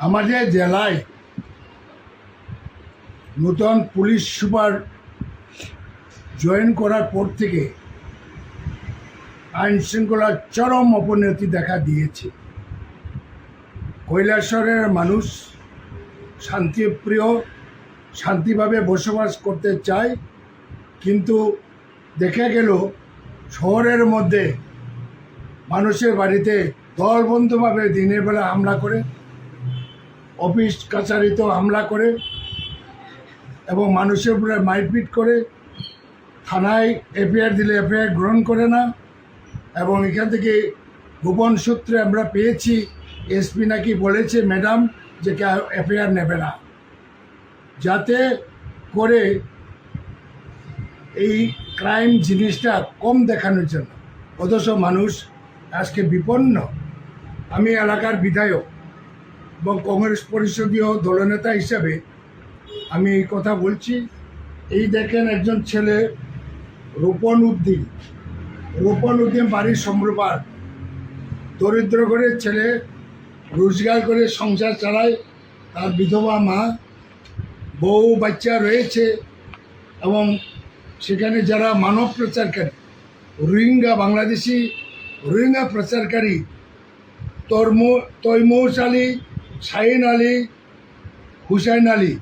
আমাদের জেলায় নূতন পুলিশ সুপার জয়েন করার পর থেকে আইন শৃঙ্খলার চরম অবনতি দেখা দিয়েছে। কৈলাসরের মানুষ শান্তিপ্রিয়, শান্তিভাবে বসবাস করতে চায়, কিন্তু দেখা গেল শহরের মধ্যে মানুষের বাড়িতে দলবন্ধভাবে দিনের বেলা হামলা করে অফিস কাছারিতেও হামলা করে এবং মানুষের উপরে মারপিট করে, থানায় এফআইআর দিলে এফআইআর গ্রহণ করে না এবং এখান থেকে গোপন সূত্রে আমরা পেয়েছি, এসপি নাকি বলেছে ম্যাডাম যে এফআইআর নেবে না। যাতে করে এই ক্রাইম জিনিসটা কম দেখানোর জন্য। অথচ মানুষ আজকে বিপন্ন। আমি এলাকার বিধায়ক। এবং কংগ্রেস পরিষদীয় দলনেতা হিসাবে আমি এই কথা বলছি। এই দেখেন একজন ছেলে, রোপণ উদ্দিন। রোপণ উদ্দিন বাড়ির সম্প্রপার দরিদ্র করে ছেলে, রোজগার করে সংসার চালায়, তার বিধবা মা, বউ, বাচ্চা রয়েছে এবং সেখানে যারা মানব প্রচারকারী, রোহিঙ্গা, বাংলাদেশি রোহিঙ্গা প্রচারকারী, তরমু তৈমুস আলী শাহিন আলী, হুসাইন আলী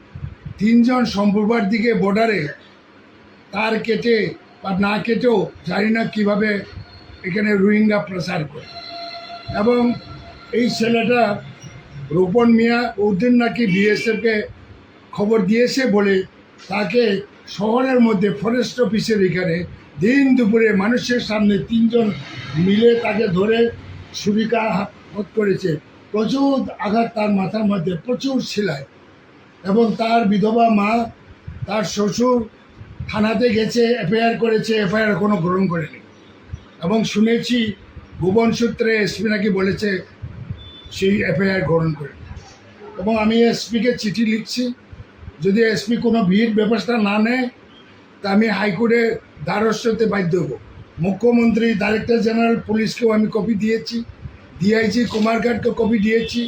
তিনজন সম্পূর্বার দিকে বর্ডারে তার কেটে বা না কেটেও জানি না কীভাবে এখানে রোহিঙ্গা প্রচার করে। এবং এই ছেলেটা রূপন মিয়া উদ্দিন নাকি বিএসএফকে খবর দিয়েছে বলে তাকে শহরের মধ্যে ফরেস্ট অফিসের এখানে দিন দুপুরে মানুষের সামনে তিনজন মিলে তাকে ধরে সুবিকা হাত করেছে। প্রচুর আঘাত তার মাথার মধ্যে, প্রচুর সেলাই এবং তার বিধবা মা, তার শ্বশুর থানাতে গেছে, এফআইআর করেছে, এফআইআর কোনো গ্রহণ করেনি। এবং শুনেছি ভুবন সূত্রে এসপি নাকি বলেছে সেই এফআইআর গ্রহণ করে। এবং আমি এসপিকে চিঠি লিখছি, যদি এসপি কোনো ভিড় ব্যবস্থা না নেয়, তা আমি হাইকোর্টে দ্বারস্থ হতে বাধ্য হব। মুখ্যমন্ত্রী, ডাইরেক্টর জেনারেল, পুলিশকেও আমি কপি দিয়েছি। ডিআইজি কুমারঘাটকে কপি দিয়েছি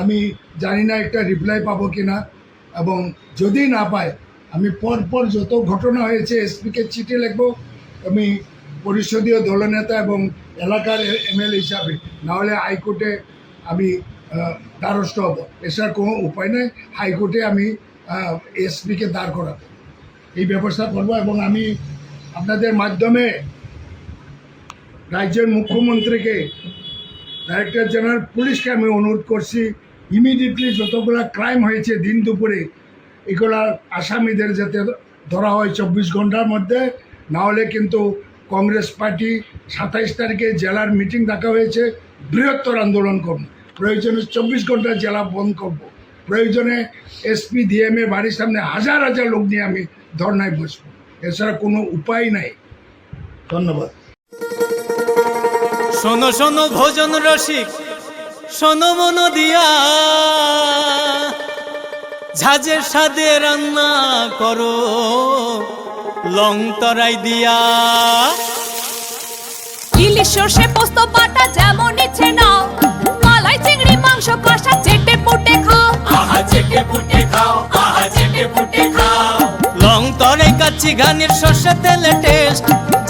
আমি জানি না একটা রিপ্লাই পাবো কি না এবং যদি না পাই আমি পরপর যত ঘটনা হয়েছে এসপিকে চিঠি লিখব, আমি পরিষদীয় দলনেতা এবং এলাকার এমএল হিসাবে, নাহলে হাইকোর্টে আমি দ্বারস্থ হব। এছাড়া কোনো উপায় নেই, হাইকোর্টে আমি এসপিকে দাঁড় করাবো। এই ব্যবস্থা করব, এবং আমি আপনাদের মাধ্যমে রাজ্যের মুখ্যমন্ত্রীকে ডাইরেক্টর জেনারেল পুলিশকে আমি অনুরোধ করছি ইমিডিয়েটলি যতগুলো ক্রাইম হয়েছে দিন দুপুরে, এগুলা আসামিদের যাতে ধরা হয় চব্বিশ ঘণ্টার মধ্যে না হলে কিন্তু কংগ্রেস পার্টি সাতাইশ তারিখে জেলার মিটিং ডাকা হয়েছে, বৃহত্তর আন্দোলন করব। প্রয়োজনে চব্বিশ ঘণ্টা জেলা বন্ধ করব। প্রয়োজনে এসপি ডিএমএ বাড়ির সামনে হাজার হাজার লোক নিয়ে আমি ধর্নায় বসবো। এছাড়া কোনো উপায় নাই। ধন্যবাদ। শোনো শোনো ভোজন রসিক শোনো মন দিয়া। ঝাঁঝের সাদে রান্না করো লং তরাই দিয়া। ইলিশ সর্ষে পোস্ত বাটা যেমন ইচ্ছে নাও। মালাই চিংড়ি মাংস কষা চেটে পুটে খাও। আহা চেটে পুটে খাও আহা চেটে পুটে খাও। লং তরাই কাচ্চি ঘানির সর্ষে তেলে টেস্ট